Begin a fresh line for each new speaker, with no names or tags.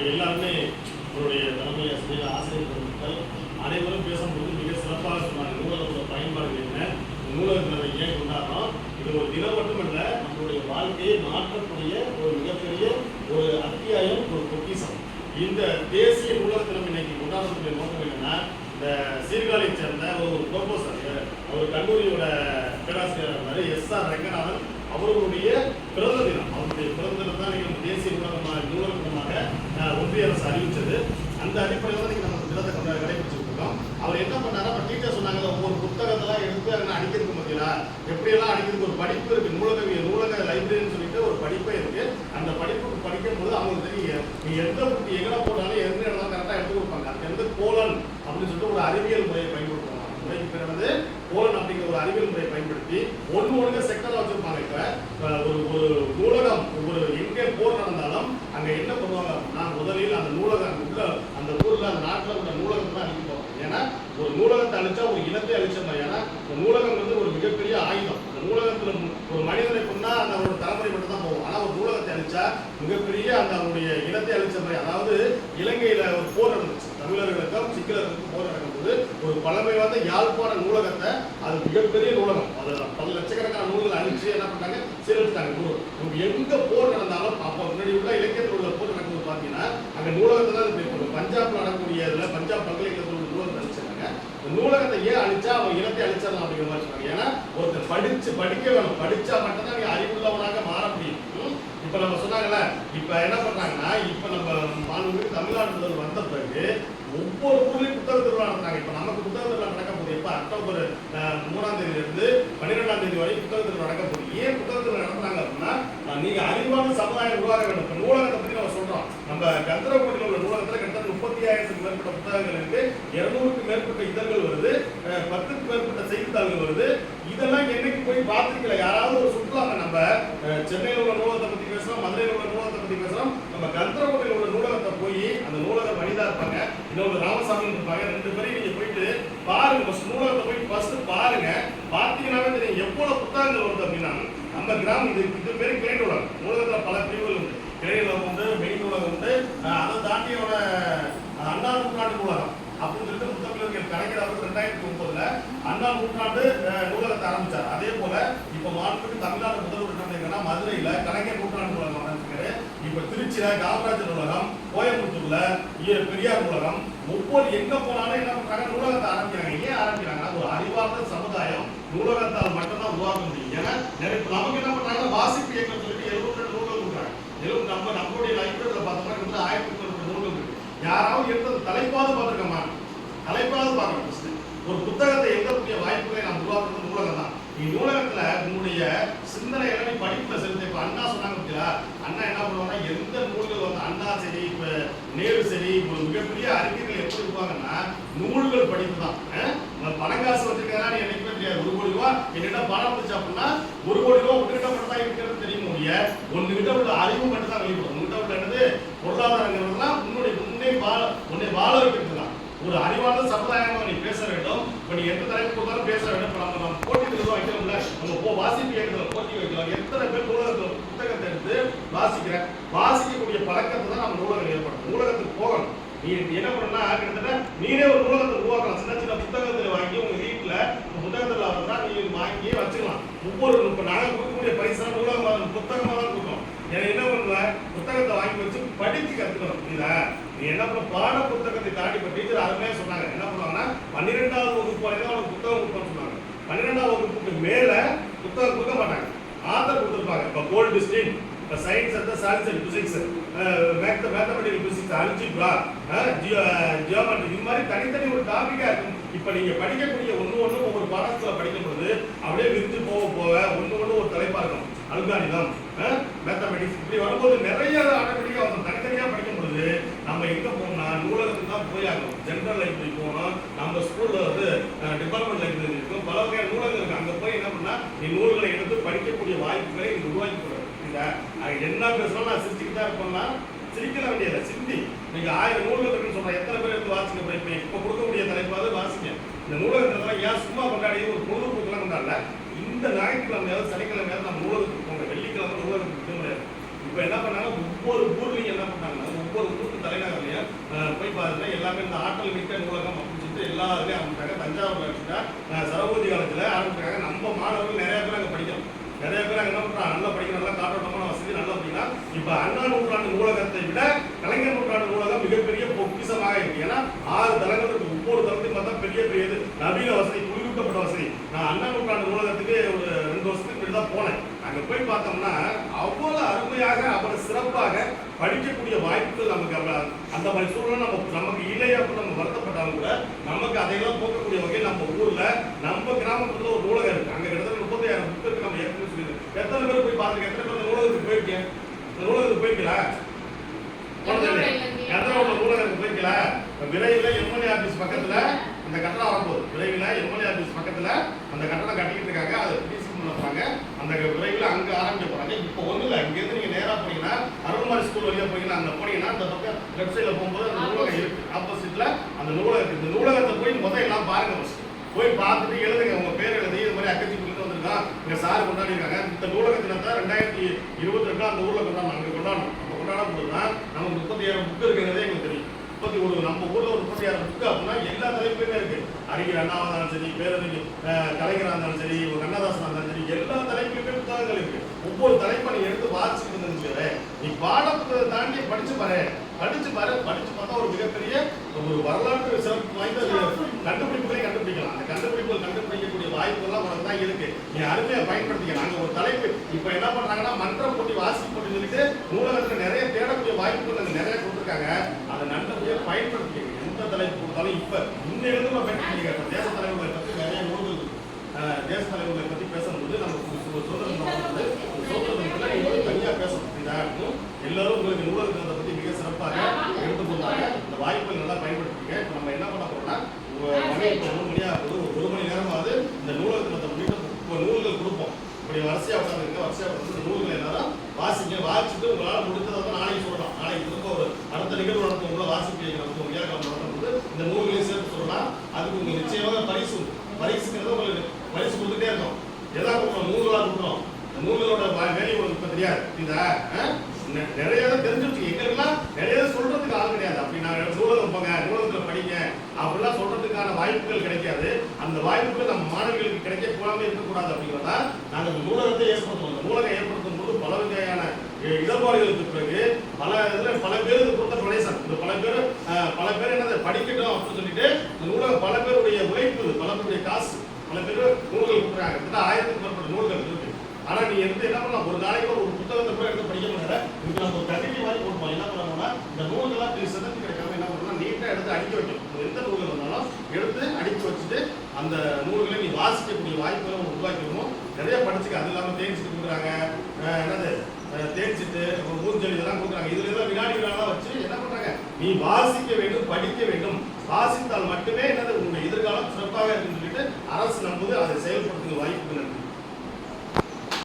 அங்கே எல்லாருமே உங்களுடைய தலைமை ஆசிரியர் ஆசிரியர் பெருமக்கள் அனைவரும் பேசும்போது மிக சிறப்பாக சொன்னாங்க. நூலகத்தோட பயன்பாடு என்ன? நூலகத்தில் ஏன் கொண்டாடுறோம்? இது ஒரு தினம் மட்டுமல்ல நம்மளுடைய வாழ்க்கையை மாற்றக்கூடிய ஒரு மிகப்பெரிய ஒரு அத்தியாயம் ஒரு பொக்கிஷம். இந்த தேசிய நூலக தினம் இன்னைக்கு கொண்டாடக்கூடிய நோக்கம் என்னன்னா இந்த சீர்காழியை சேர்ந்த ஒரு ப்ரொஃபஸர் அவர் கல்லூரியோட பேராசிரியர் இருந்தார் எஸ் ஆர் ரங்கநாதன் அவர்களுடைய பிறந்த தினம். அவருடைய பிறந்த தினம் தான் தேசிய நூலகமாக நூலகம் ஒன்றிய அரசு அறிவித்தது அந்த அடிப்படையில் தான் நம்ம தினத்தை கொண்டு கடைபிடிச்சிட்டு இருக்கோம் அவர் என்ன பண்ணாரு அப்ப டீச்சர் சொன்னாங்க ஒவ்வொரு புத்தகத்தெல்லாம் எடுத்து அங்கே அடிக்கிறதுக்கு பார்த்தீங்களா எப்படியெல்லாம் அடிக்கிறதுக்கு ஒரு படிப்பு இருக்கு நூலக நூலக லைப்ரரின்னு சொல்லிட்டு ஒரு படிப்பே இருக்கு அந்த படிப்புக்கு படிக்கும்போது அவங்களுக்கு தெரியும் நீ எந்த புக்கு எங்கே போட்டாலும் எந்த இடம் கரெக்டாக எடுத்து கொடுப்பாங்க அது எந்த கோலன் அப்படின்னு சொல்லிட்டு ஒரு அறிவியல் முறையை பயன்படுத்துவாங்க அந்த முறைக்கு பேர் வந்து கோலன் அப்படிங்கிற ஒரு அறிவியல் முறையை பயன்படுத்தி ஒன்று ஒழுங்க செக்டராக வச்சிருப்பாங்க இப்போ ஒரு ஒரு நூலகம் ஒரு எங்கே போர் நடந்தாலும் அங்கே என்ன பண்ணுவாங்க அப்படின்னா முதலில் அந்த நூலகம் உள்ள அந்த ஊரில் அந்த நாட்டில் உள்ள நூலகம் தான் அழிக்க போவாங்க ஏன்னா ஒரு நூலகத்தை அழிச்சா ஒரு இனத்தை அழிச்ச மாதிரி. ஏன்னா நூலகம் வந்து ஒரு மிகப்பெரிய ஆயுதம். அந்த நூலகத்தில் ஒரு மனிதனை கொண்டா அந்த ஒரு தலைமுறை மட்டும் தான் போகும். ஆனால் ஒரு நூலகத்தை அழிச்சா மிகப்பெரிய அந்த அவருடைய இனத்தை அழிச்ச மாதிரி. அதாவது இலங்கையில் ஒரு போர் நடந்துச்சு. தமிழர்களுக்கும் சிக்கலர்களுக்கும் போர் நடக்கும்போது ஒரு பழமை வாய்ந்த யாழ்ப்பாண நூலகத்தை அது மிகப்பெரிய நூலகம். அது பல லட்சக்கணக்கான நூல்கள் அழிச்சு என்ன பண்ணாங்க? சீரழிச்சாங்க நூல். உங்களுக்கு எங்க போர் நடந்தாலும் அப்போ முன்னாடி உள்ள இலக்கியத்தில் உள்ள போர் நடக்கும்போது பார்த்தீங்கன்னா அங்க நூலகத்தை தான் பஞ்சாப்ல நடக்கக்கூடிய இதில் பஞ்சாப் பல்கலைக்கழகத்தில் உள்ள நூலகத்தை அழிச்சாங்க இந்த நூலகத்தை ஏன் அழிச்சா? அவன் இனத்தை அழிச்சிடலாம் அப்படிங்கிற மாதிரி சொன்னாங்க. ஏன்னா ஒருத்தர் படிச்சு படிக்க வேணும். படிச்சா மட்டும்தான் நீ அறிவுள்ளவனாக மாற முடியும். இப்ப நம்ம சொன்னாங்கல்ல இப்ப என்ன பண்றாங்கன்னா இப்ப நம்ம மாண்புமிகு தமிழ்நாடு வந்த பிறகு ஒவ்வொரு ஊர்லயும் புத்தக திருவிழா நடத்துறாங்க. இப்ப நமக்கு புத்தக திருவிழா நடக்க போகுது. இப்ப அக்டோபர் அஹ், மூணாம் தேதியில இருந்து பன்னிரெண்டாம் தேதி வரை புத்தக திருவிழா நடக்க போகுது. ஏன் புத்தக திருவிழா நடத்துறாங்க அப்படின்னா நீங்க அறிவான சமுதாயம் உருவாக வேண்டும். இப்ப நூலகத்தை பத்தி நம்ம சொல்றோம். நம்ம கந்தரகோட்டில் உள்ள நூலகத்துல கிட்டத்தட்ட முப்பத்தி ஆயிரத்துக்கு மேற்பட்ட புத்தகங்கள் இருக்கு. இருநூறுக்கு மேற்பட்ட இதழ்கள் வருது அஹ், பத்துக்கு மேற்பட்ட செய்தித்தாள்கள் வருது. இதெல்லாம் என்னைக்கு போய் பார்த்துருக்கல? யாராவது ஒரு சுற்றுலாங்க நம்ம சென்னையில் உள்ள நூலகத்தை பத்தி பேசுறோம் மதுரையில் உள்ள நூலகத்தை பத்தி பேசுறோம். நம்ம கந்தரகோட்டையில் உள்ள நூலகத்தை போய் அந்த நூலக மனிதா இருப்பாங்க. இன்னொரு ராமசாமி இருப்பாங்க. ரெண்டு பேரையும் நீங்க போயிட்டு பாருங்க. ஃபஸ்ட் நூலகத்தை போய் ஃபர்ஸ்ட் பாருங்க. பார்த்தீங்கன்னாவே தெரியும் எவ்வளவு புத்தகங்கள் வருது அப்படின்னா நம்ம கிராமம் இது இது பேர் கிளை நூலகம். நூலகத்துல பல பிரிவுகள் உண்டு. கிளை நூலகம் உண்டு மெயின் நூலகம் உண்டு. அதை தாண்டியோட அண்ணா நூற்றாண்டு நூலகம். அப்படின்னு சொல்லிட்டு முத்தமிழர்கள் கலைஞர் அவர் ரெண்டாயிரத்தி ஒன்பதுல அண்ணா நூற்றாண்டு நூலகத்தை ஆரம்பிச்சார். அதே போல இப்ப மாநிலத்துக்கு தமிழ்நாடு முதல்வர் என்ன மதுரையில கலைஞர் நூற்றாண்டு நூலகம் ஆரம்பிச்சிருக்காரு இப்ப திருச்சியில காமராஜர் நூலகம் கோயம்புத்தூர்ல பெரியார் நூலகம். ஒவ்வொரு எங்க போனாலும் என்ன பண்றாங்க நூலகத்தை ஆரம்பிக்கிறாங்க. ஏன் ஆரம்பிக்கிறாங்கன்னா ஒரு அறிவார்ந்த சமுதாயம். நூலகத்தால் மட்டும்தான் உருவாக்க முடியும். ஏன்னா நமக்கு என்ன பண்றாங்கன்னா வாசிப்பு இயக்கம் சொல்லிட்டு எழுபத்தி ரெண்டு நூலகம் கொடுக்குறாங்க. எழுபத்தி நம்ம நம்மளுடைய லைப்ரரியில் பார்த்தோம்னா ஆயிரத்தி யாராவது எடுத்தது தலைப்பாவது பார்த்துருக்கோமா தலைப்பாவது பார்க்கணும் ஃபஸ்ட்டு ஒரு புத்தகத்தை எழுதக்கூடிய வாய்ப்புகளை நாம் உருவாக்குறது நூலகம் தான் நீ நூலகத்துல உன்னுடைய சிந்தனைகளை நீ படிப்புல செலுத்த இப்ப அண்ணா சொன்னாங்க பார்த்தீங்களா அண்ணா என்ன பண்ணுவாங்கன்னா எந்த நூல்கள் வந்து அண்ணா சரி இப்ப நேரு சரி ஒரு மிகப்பெரிய அறிஞர்கள் எப்படி இருப்பாங்கன்னா நூல்கள் படிப்பு தான் அஹ்? நான் பணம் காசு வச்சிருக்கா நீ என்னைக்குமே தெரியாது. ஒரு கோடி ரூபா என்னிட்ட பணம் வந்துச்சு அப்படின்னா ஒரு கோடி ரூபா உங்ககிட்ட மட்டும் தான் இருக்கிறது தெரியும் முடிய உன்கிட்ட உள்ள அறிவு மட்டும் தான் வெளிப்படும். உங்ககிட்ட உள்ள என்னது? பொருளாதாரங்கிறதுலாம் வாழ உன்னை வாழ வைக்கிறது தான் ஒரு அறிவான சமுதாயமாக நீ பேச வேண்டும். இப்போ நீ எந்த தலைப்பு கொடுத்தாலும் பேச வேண்டும். இப்போ நம்ம நம்ம போட்டி திருத்தம் வைக்கிறோம்ல நம்ம போ வாசிப்பு இயக்கத்துல போட்டி வைக்கிறோம் எத்தனை பேர் நூலகத்தில் புத்தகத்தை எடுத்து வாசிக்கிற வாசிக்கக்கூடிய பழக்கத்தை தான் நம்ம நூலகம் ஏற்படும் நூலகத்துக்கு போகணும். நீ என்ன பண்ணா கிட்டத்தட்ட நீனே ஒரு நூலகத்தை உருவாக்கலாம். சின்ன சின்ன புத்தகத்தில் வாங்கி உங்க வீட்டில் புத்தகத்தில் புத்தகத்துல நீ வாங்கி வச்சுக்கலாம். ஒவ்வொரு இப்ப நாங்கள் கொடுக்கக்கூடிய பரிசா நூலகம் புத்தகமாக தான் எனக்கு என்ன பண்ணுவ? புத்தகத்தை வாங்கி வச்சு படித்து கற்றுக்கணும் புரியுதா? நீ என்ன பண்ண? பாட புத்தகத்தை தாண்டி இப்போ டீச்சர் அருமையாக சொன்னாங்க. என்ன பண்ணுவாங்கன்னா பன்னிரெண்டாவது வகுப்பு வரைக்கும் அவனுக்கு புத்தகம் கொடுக்கணும்னு சொன்னாங்க. பன்னிரெண்டாவது வகுப்புக்கு மேலே புத்தகம் கொடுக்க மாட்டாங்க. ஆத்தர் கொடுத்துருப்பாங்க. இப்போ கோல்டு டிஸ்டின் இப்போ சயின்ஸ் எடுத்தா science and physics math mathematical physics algebra geometry இது மாதிரி தனித்தனி ஒரு டாபிக்காக இருக்கும். இப்போ நீங்கள் படிக்கக்கூடிய ஒன்று ஒன்று ஒவ்வொரு பாடத்தில் படிக்கும் பொழுது அப்படியே விரிஞ்சு போக போக ஒன்று ஒன்று ஒரு தலைப்பாக இருக்கும். அல்காரிதம் மேத்தமெட்டிக்ஸ் இப்படி வரும்போது நிறைய ஆட்டோமேட்டிக்காக வந்து தனித்தனியாக படிக்கும் பொழுது நம்ம எங்கே போகணும்னா நூலகத்துக்கு தான் போய் ஆகணும். ஜென்ரல் லைப்ரரி போகணும். நம்ம ஸ்கூலில் வந்து டிபார்ட்மெண்ட் லைப்ரரி இருக்கும். பல வகையான நூலகங்கள் இருக்கு. அங்கே போய் என்ன பண்ணா நீ நூல்களை எடுத்து படிக்கக்கூடிய வாய்ப்புகளை நீ உருவாக்கி கொடுக்கணும் இந்த என்ன பேசுறோம் நான் சிரிச்சுக்கிட்டு தான் இருப்போம்னா சிரிக்க வேண்டியதில்லை. சிந்தி. நீங்க ஆயிரம் நூல்கள் இருக்குன்னு சொல்றேன். எத்தனை பேர் எடுத்து வாசிக்க போய் இப்போ இப்போ கொடுக்கக்கூடிய தலைப்பாவது வாசிங்க. இந்த நூலகத்தில் ஏன் சும்மா கொண்டாடி ஒரு பொழுதுபோக்குலாம் கொண்டாடல? இந்த ஞாயிற்றுக்கிழமையாவது சனிக்கிழமையாவது நம்ம நூலகத்துக்கு போங்க. வெள்ளிக்கிழமை நூலகத்துக்கு இப்போ என்ன பண்ணாங்க? ஒவ்வொரு ஊர்லையும் என்ன பண்ணாங்கன்னா ஒவ்வொரு ஊருக்கு தமிழ்நாட்டு தலைநகர்லையும் போய் பாருங்க. எல்லாமே இந்த ஆற்றல் மிக்க நூலகம் அப்படின்னு சொல்லிட்டு எல்லா இதுலையும் ஆரம்பிச்சாங்க தஞ்சாவூர்ல வச்சுட்டா சரபோதி காலத்துல ஆரம்பிச்சாங்க நம்ம மாணவர்கள் நிறைய பேர் அங்கே படிக்கிறோம் நிறைய பேர் அங்கே என்ன பண்றாங்க? நல்லா படிக்கிற நல்லா காற்றோட்டமான வசதி நல்லா படிக்கலாம் இப்ப அண்ணா நூற்றாண்டு நூலகத்தை விட கலைஞர் நூற்றாண்டு நூலகம் மிகப்பெரிய பொக்கிஷமாக இருக்கு. ஏன்னா ஆறு தளங்கள் இருக்கு. ஒவ்வொரு தளத்தையும் பார்த்தா பெரிய பெரியது. நவீன வசதி குளிரூட்டப்பட்ட வசதி. நான் அண்ணா நூற்றாண்டு நூலகத்துக்கு ஒரு ரெண்டு வருஷத்துக்கு முன்னாடி தான் போனேன். அங்க போய் பார்த்தோம்னா அவ்வளவு அருமையாக அவ்வளவு சிறப்பாக படிக்கக்கூடிய வாய்ப்புகள் நமக்கு அந்த மாதிரி சூழ்நிலை நம்ம நமக்கு இல்லை அப்படின்னு நம்ம வருத்தப்பட்டாலும் கூட நமக்கு அதையெல்லாம் போக்கக்கூடிய வகையில் நம்ம ஊர்ல நம்ம கிராமத்துல ஒரு நூலகம் இருக்கு. அங்க கிட்டத்தட்ட முப்பத்தாயிரம் இருக்கு நம்ம ஏற்கனவே சொல்லியிருக்கோம். எத்தனை பேர் போய் பாருங்க எத்தனை பேர் நூலகத்துக்கு போயிருக்கேன் நூலகத்துக்கு உள்ள நூலகத்துக்கு போய்க்கல விரைவில் எம்எல்ஏ ஆபீஸ் பக்கத்துல அந்த கட்டடம் வரப்போகுது. விரைவில் எம்எல்ஏ ஆபீஸ் பக்கத்துல அந்த கட்டடம் கட்டிக்கிட்டு இருக்காங்க. அதை பண்ணுறாங்க அந்த விரைவில் அங்க ஆரம்பிக்க போறாங்க இப்போ ஒண்ணு இல்லை இங்கேருந்து நீங்க நேரா போனீங்கன்னா அருள்மாரி ஸ்கூல் வழியா போனீங்கன்னா அங்க போனீங்கன்னா அந்த பக்கம் லெஃப்ட் சைடில் போகும்போது அந்த நூலகம் இருக்கு. ஆப்போசிட்ல அந்த நூலகம் இருக்கு இந்த நூலகத்தை போய் முதல்ல எல்லாம் பாருங்க first. போய் பார்த்துட்டு எழுதுங்க. உங்க பேர் எழுதி இது மாதிரி அக்கச்சி கொடுத்து வந்திருக்கான். இங்க சார் கொண்டாடி இருக்காங்க. இந்த நூலகத்தின தான் ரெண்டாயிரத்தி இருபத்தி ரெண்டு அந்த ஊர்ல கொண்டாடணும். அங்க கொண்டாடணும். அப்ப கொண்டாடும் போது தான் நமக்கு முப்பத்தி ஏழு புக் இருக்கிறதே எங்களுக்கு தெரியும். முப்பத்தி ஒரு நம்ம ஊர்ல ஒரு முப்பத்தி ஆறு புக் அப்படின்னா எல்லா தலைப்புமே இருக்கு. அறிஞர் அண்ணாவாக இருந்தாலும் சரி பேரறிஞர் கலைஞராக இருந்தாலும் சரி ஒரு கண்ணதாசனாக இருந்தாலும் சரி எல்லா தலைப்புமே புத்தகங்கள் இருக்கு. ஒவ்வொரு தலைப்பை நீ எடுத்து வாசிச்சுட்டு இருந்துச்சு நீ பாடத்தை தாண்டி படிச்சு பாரு. படிச்சு பாரு படிச்சு பார்த்தா ஒரு மிகப்பெரிய ஒரு வரலாற்று சிறப்பு வாய்ந்த கண்டுபிடிப்புகளையும் கண்டுபிடிப்புகளை கண்டுபிடிக்கலாம். அந்த கண்டுபிடிப்புகள் கண்டுபிடிக்கக்கூடிய வாய்ப்புகள்லாம் உனக்கு தான் இருக்கு. நீ அருமையை பயன்படுத்திக்கலாம். நாங்கள் ஒரு தலைப்பு இப்போ என்ன பண்றாங்கன்னா மன்றம் போட்டி வாசி போட்டி சொல்லிட்டு நிறைய தேடக்கூடிய வாய்ப்புகள் நிறைய கொடுத்துருக்காங்க. அதை நல்லபடியாக பயன்படுத்திக்க. எந்த தலைப்பு கொடுத்தாலும் இப்போ இன்னிலிருந்து நம்ம பயன்படுத்திக்க இப்ப தேச தலைவர்களை பத்தி நிறைய நூல்கள் இருக்கு. அஹ் தலைவர்களை பத்தி பேசும்போது நமக்கு சுதந்திரம் வந்து தனியா பேசணும். இதாக இருக்கும். எல்லாரும் உங்களுக்கு நூலகத்தை பத்தி மிக சிறப்பாக எடுத்து போட்டாங்க இந்த வாய்ப்பை நல்லா பயன்படுத்திங்க இப்போ நம்ம என்ன பண்ண போறோம்னா மணி இப்போ மூணு மணி ஒரு ஒரு மணி நேரமாவது இந்த நூலகத்தை மீண்டும் இப்போ நூல்கள் கொடுப்போம். இப்படி வரிசையா உட்காந்துருங்க வரிசையா உட்காந்து நூல்கள் நூல்களை எல்லாரும் வாசிங்க. வாசிச்சுட்டு உங்களால் முடித்ததை தான் நாளைக்கு சொல்லலாம். நாளைக்கு திரும்ப ஒரு அடுத்த நிகழ்வு நடத்தும் உங்களை வாசிப்பு நடத்தும் வியாக்கிரம் நடத்தும் இந்த நூல்களையும் சேர்த்து சொல்லலாம். அதுக்கு உங்களுக்கு நிச்சயமாக பரிசு உண்டு. பரிசுங்கிறது உங்களுக்கு பரிசு கொடுத்துட்டே இருக்கும் எதா கொடுக்கணும். நூல்களா கொடுக்கணும் நூல்களோட வேல்யூ உங்களுக்கு தெரியாது. இந்த நிறைய தான் தெரிஞ்சு வச்சுக்க எங்களுக்கெல்லாம் நிறைய சொல்றதுக்கு ஆள் கிடையாது. அப்படி நான் நூலகம் போங்க நூலகத்தில் படிங்க அப்படிலாம் சொல்றதுக்கான வாய்ப்புகள் கிடைக்காது. அந்த வாய்ப்புகள் நம்ம மாணவிகளுக்கு கிடைக்க கூடாம இருக்கக்கூடாது அப்படிங்கிறதா நாங்கள் நூலகத்தை ஏற்படுத்துவோம். அந்த நூலகம் ஏற்படுத்தும் போது பல வகையான இடர்பாடுகளுக்கு பிறகு பல இதில் பல பேர் இது கொடுத்த பிரதேசம் இந்த பல பேர் பல பேர் என்னது படிக்கட்டும் அப்படின்னு சொல்லிட்டு இந்த நூலகம் பல பேருடைய உழைப்பு இது, பல பேருடைய காசு பல பேர் நூல்கள் கொடுக்குறாங்க. இந்த ஆயிரத்துக்கு மேற்பட்ட நூல்கள் இருக்கு. ஆனா நீ எந்த என்ன பண்ணலாம்? ஒரு நாளைக்கு ஒரு புத்தகத்தை கூட எடுத்து படிக்க முடியல. இதுக்கு நம்ம ஒரு கண்டிப்பி மாதிரி போட்டுப்போம் என்ன பண்ணணும்னா இந்த நூல்கள்லாம் இப்படி சிதறி கிடைக்காம என்ன பண்ணணும்னா நீட்டா எடுத்து அடிக்க வைக்கணும். எந்த நூல்கள் வந்தாலும் எடுத்து அடிச்சு வச்சுட்டு அந்த நூல்களை நீ வாசிக்கக்கூடிய வாய்ப்புகளை உருவாக்கணும் நிறைய படிச்சுக்க. அது இல்லாம தேய்ச்சிட்டு கொடுக்குறாங்க. என்னது? தேய்ச்சிட்டு ஊஞ்சல் இதெல்லாம் கொடுக்குறாங்க. இதுல எல்லாம் வினாடி வினாலாம் வச்சு என்ன பண்றாங்க? நீ வாசிக்க வேண்டும் படிக்க வேண்டும். வாசித்தால் மட்டுமே என்னது உங்களுடைய எதிர்காலம் சிறப்பாக இருக்குன்னு சொல்லிட்டு அரசு நம்புது அதை செயல்படுத்துகிற வாய்ப்புகள் இருக்கு.